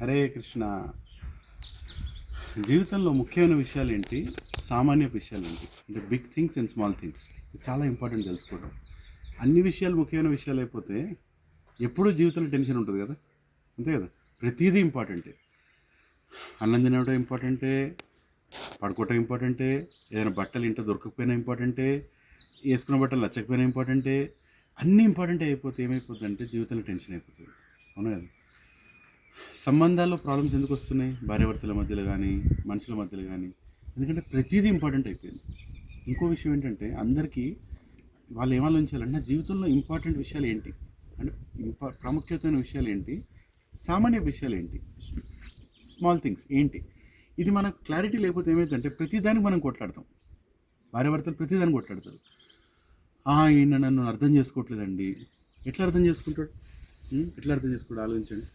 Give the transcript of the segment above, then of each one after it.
హరే కృష్ణ. జీవితంలో ముఖ్యమైన విషయాలు ఏంటి? సామాన్య విషయాలు ఏంటి? అంటే big things and small things ఇది చాలా ఇంపార్టెంట్ తెలుసుకోవడం అన్ని విషయాలు ముఖ్యమైన విషయాలు అయిపోతే ఎప్పుడూ జీవితంలో టెన్షన్ ఉంటుంది కదా? అంతే కదా? ప్రతిదీ ఇంపార్టెంటే అన్నం తినడం ఇంపార్టెంటే పడుకోవటం ఇంపార్టెంటే ఏదైనా బట్టలు ఇంట్లో దొరకకపోయినా ఇంపార్టెంటే వేసుకున్న బట్టలు నచ్చకపోయినా ఇంపార్టెంటే అన్నీ ఇంపార్టెంట్ అయిపోతే ఏమైపోతుంది అంటే జీవితంలో టెన్షన్ అయిపోతుంది. అవునా కదా? సంబంధాల్లో ప్రాబ్లమ్స్ ఎందుకు వస్తున్నాయి? భార్యాభర్తల మధ్యలో కానీ మనుషుల మధ్యలో కానీ ఎందుకంటే ప్రతిదీ ఇంపార్టెంట్ అయిపోయింది. ఇంకో విషయం ఏంటంటే అందరికీ వాళ్ళు ఏం ఆలోచించాలంటే నా జీవితంలో ఇంపార్టెంట్ విషయాలు ఏంటి? అంటే ఇంపా ప్రాముఖ్యతమైన విషయాలు ఏంటి? సామాన్య విషయాలు ఏంటి? స్మాల్ థింగ్స్ ఏంటి? ఇది మనకు క్లారిటీ లేకపోతే ఏమైందంటే ప్రతిదానికి మనం కొట్లాడతాం. భార్యాభర్తలు ప్రతిదానికి కొట్లాడతారు. "ఆ, ఈయన నన్ను అర్థం చేసుకోవట్లేదండి. ఎట్లా అర్థం చేసుకుంటాడు? ఎట్లా అర్థం చేసుకుంటాడు ఆలోచించండి.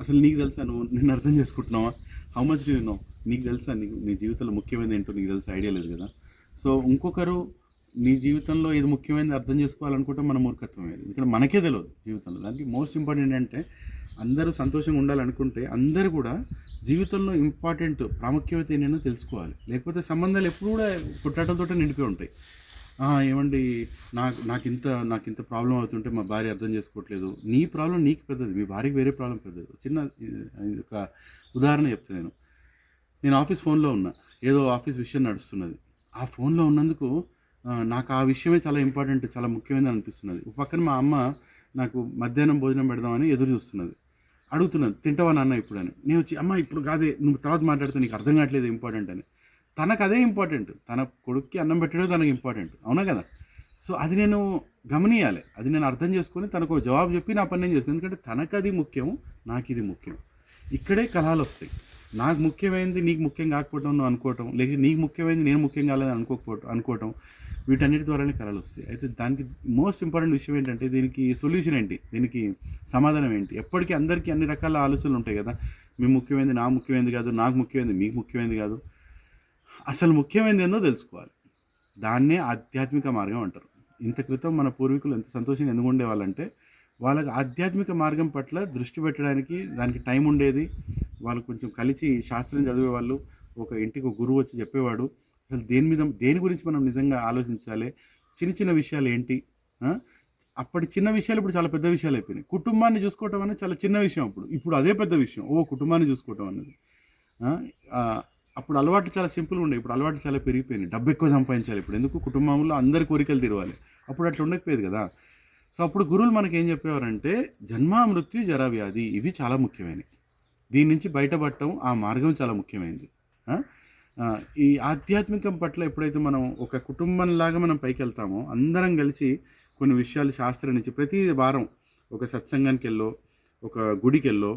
అసలు నీకు తెలుసా నువ్వు నేను అర్థం చేసుకుంటున్నావా? హౌ మచ్ డూ నో నీకు తెలుసా? నీకు నీ జీవితంలో ముఖ్యమైనది ఏంటో నీకు తెలుసా? ఐడియా లేదు కదా? సో ఇంకొకరు నీ జీవితంలో ఏది ముఖ్యమైనది అర్థం చేసుకోవాలనుకుంటే మన మూర్ఖత్వం అది ఎందుకంటే మనకే తెలియదు జీవితంలో. దానికి మోస్ట్ ఇంపార్టెంట్ అంటే అందరూ సంతోషంగా ఉండాలనుకుంటే అందరూ కూడా జీవితంలో ఇంపార్టెంట్ ప్రాముఖ్యత ఏంటో తెలుసుకోవాలి. లేకపోతే సంబంధాలు ఎప్పుడు కూడా కొట్టాటంతో నిండిపోయి ఉంటాయి. ఏమండి నాకు నాకు ఇంత నాకు ఇంత ప్రాబ్లం అవుతుంటే మా భార్య అర్థం చేసుకోవట్లేదు. నీ ప్రాబ్లం నీకు పెద్దది మీ భార్యకి వేరే ప్రాబ్లం పెద్దది. చిన్న ఇది ఒక ఉదాహరణ చెప్తాను నేను. నేను ఆఫీస్ ఫోన్లో ఉన్నా ఏదో ఆఫీస్ విషయం నడుస్తున్నది. ఆ ఫోన్లో ఉన్నందుకు నాకు ఆ విషయమే చాలా ఇంపార్టెంట్ చాలా ముఖ్యమైనది అనిపిస్తున్నది. పక్కన మా అమ్మ నాకు మధ్యాహ్నం భోజనం పెడదామని ఎదురు చూస్తున్నది. అడుగుతున్నది తింటావా నాన్న ఇప్పుడు అని నేను వచ్చి అమ్మ ఇప్పుడు కాదే నువ్వు తర్వాత మాట్లాడితే నీకు అర్థం కావట్లేదు ఇంపార్టెంట్ అని. తనకు అదే ఇంపార్టెంట్. తన కొడుక్కి అన్నం పెట్టడం తనకు ఇంపార్టెంట్. అవునా కదా? సో అది నేను గమనియాలి. అది నేను అర్థం చేసుకొని తనకు జవాబు చెప్పి నా పని నేను చేసుకుని ఎందుకంటే తనకు అది ముఖ్యం నాకు ఇది ముఖ్యం ఇక్కడే కలహాలు వస్తాయి. నాకు ముఖ్యమైనది నీకు ముఖ్యం కాకపోవడం నువ్వు అనుకోవటం లేక నీకు ముఖ్యమైనది నేను ముఖ్యం కాలేదని అనుకోకపోవటం అనుకోవటం వీటన్నిటి ద్వారానే కళలు వస్తాయి. అయితే దానికి మోస్ట్ ఇంపార్టెంట్ విషయం ఏంటంటే దీనికి సొల్యూషన్ ఏంటి? దీనికి సమాధానం ఏంటి? ఎప్పటికీ అందరికీ అన్ని రకాల ఆలోచనలు ఉంటాయి కదా. మీ ముఖ్యమైనది నా ముఖ్యమైనది కాదు నాకు ముఖ్యమైనది మీకు ముఖ్యమైనది కాదు. అసలు ముఖ్యమైనది ఏందో తెలుసుకోవాలి. దాన్నే ఆధ్యాత్మిక మార్గం అంటారు. ఇంత క్రితం మన పూర్వీకులు ఎంత సంతోషంగా ఎందుకు ఉండేవాళ్ళంటే వాళ్ళకి ఆధ్యాత్మిక మార్గం పట్ల దృష్టి పెట్టడానికి దానికి టైం ఉండేది. వాళ్ళు కొంచెం కలిసి శాస్త్రం చదివేవాళ్ళు ఒక ఇంటికి ఒక గురువు వచ్చి చెప్పేవాడు. అసలు దేని మీద దేని గురించి మనం నిజంగా ఆలోచించాలి? చిన్న చిన్న విషయాలు ఏంటి? అప్పటి చిన్న విషయాలు ఇప్పుడు చాలా పెద్ద విషయాలు అయిపోయినాయి. కుటుంబాన్ని చూసుకోవటం అనేది చాలా చిన్న విషయం అప్పుడు. ఇప్పుడు అదే పెద్ద విషయం. ఓ కుటుంబాన్ని చూసుకోవటం అనేది ఇప్పుడు అలవాటు అలవాట్లు చాలా సింపుల్ ఉండే ఇప్పుడు అలవాట్లు చాలా పెరిగిపోయినాయి. డబ్బు ఎక్కువ సంపాదించాలి. ఇప్పుడు ఎందుకు? కుటుంబంలో అందరి కోరికలు తీరవాలి. అప్పుడు అట్లా ఉండకపోయేది కదా. సో అప్పుడు గురువులు మనకి ఏం చెప్పేవారంటే జన్మ మృత్యు జరా వ్యాధి ఇవి చాలా ముఖ్యమైనవి. దీని నుంచి బయటపడటం ఆ మార్గం చాలా ముఖ్యమైనది. ఈ ఆధ్యాత్మికం పట్ల ఎప్పుడైతే మనం ఒక కుటుంబంలాగా మనం పైకి వెళ్తామో అందరం కలిసి కొన్ని విషయాలు శాస్త్రం నుంచి ప్రతి వారం ఒక సత్సంగానికి వెళ్ళో ఒక గుడికి వెళ్ళో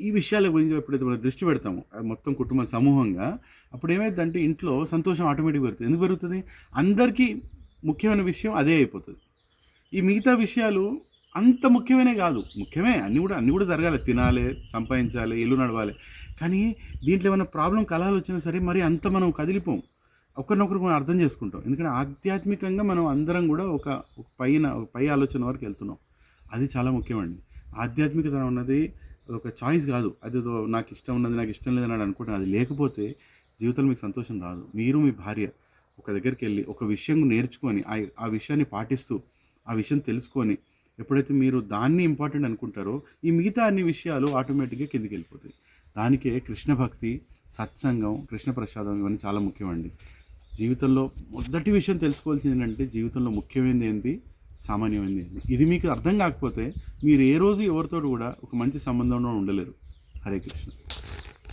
ఈ విషయాల గురించి ఎప్పుడైతే మనం దృష్టి పెడతామో మొత్తం కుటుంబం సమూహంగా అప్పుడు ఏమైందంటే ఇంట్లో సంతోషం ఆటోమేటిక్ పెరుగుతుంది. ఎందుకు పెరుగుతుంది? అందరికీ ముఖ్యమైన విషయం అదే అయిపోతుంది. ఈ మిగతా విషయాలు అంత ముఖ్యమైనవి కాదు. ముఖ్యమే అన్నీ కూడా అన్నీ కూడా జరగాలి. తినాలి సంపాదించాలి ఇల్లు నడవాలి. కానీ దీంట్లో ఏమైనా ప్రాబ్లం కలహాలు వచ్చినా సరే మరి అంత మనం కదిలిపోం. ఒకరినొకరు మనం అర్థం చేసుకుంటాం. ఎందుకంటే ఆధ్యాత్మికంగా మనం అందరం కూడా ఒక పైన ఒక పై ఆలోచన వరకు వెళ్తున్నాం. అది చాలా ముఖ్యమండి. ఆధ్యాత్మికత ఉన్నది ఒక చాయిస్ కాదు. అది నాకు ఇష్టం ఉన్నది నాకు ఇష్టం లేదని అనుకుంటాను. అది లేకపోతే జీవితంలో మీకు సంతోషం రాదు. మీరు మీ భార్య ఒక దగ్గరికి వెళ్ళి ఒక విషయం నేర్చుకొని ఆ ఆ విషయాన్ని పాటిస్తూ ఆ విషయం తెలుసుకొని ఎప్పుడైతే మీరు దాన్ని ఇంపార్టెంట్ అనుకుంటారో ఈ మిగతా అన్ని విషయాలు ఆటోమేటిక్గా కిందికి వెళ్ళిపోతాయి. దానికే కృష్ణ భక్తి సత్సంగం కృష్ణ ప్రసాదం ఇవన్నీ చాలా ముఖ్యమండి. జీవితంలో మొదటి విషయం తెలుసుకోవాల్సింది ఏంటంటే జీవితంలో ముఖ్యమైనది ఏంటి? సామాన్యమైనది ఇది మీకు అర్థం కాకపోతే మీరు ఏ రోజు ఎవరితో కూడా ఒక మంచి సంబంధంలో ఉండలేరు. హరే కృష్ణ.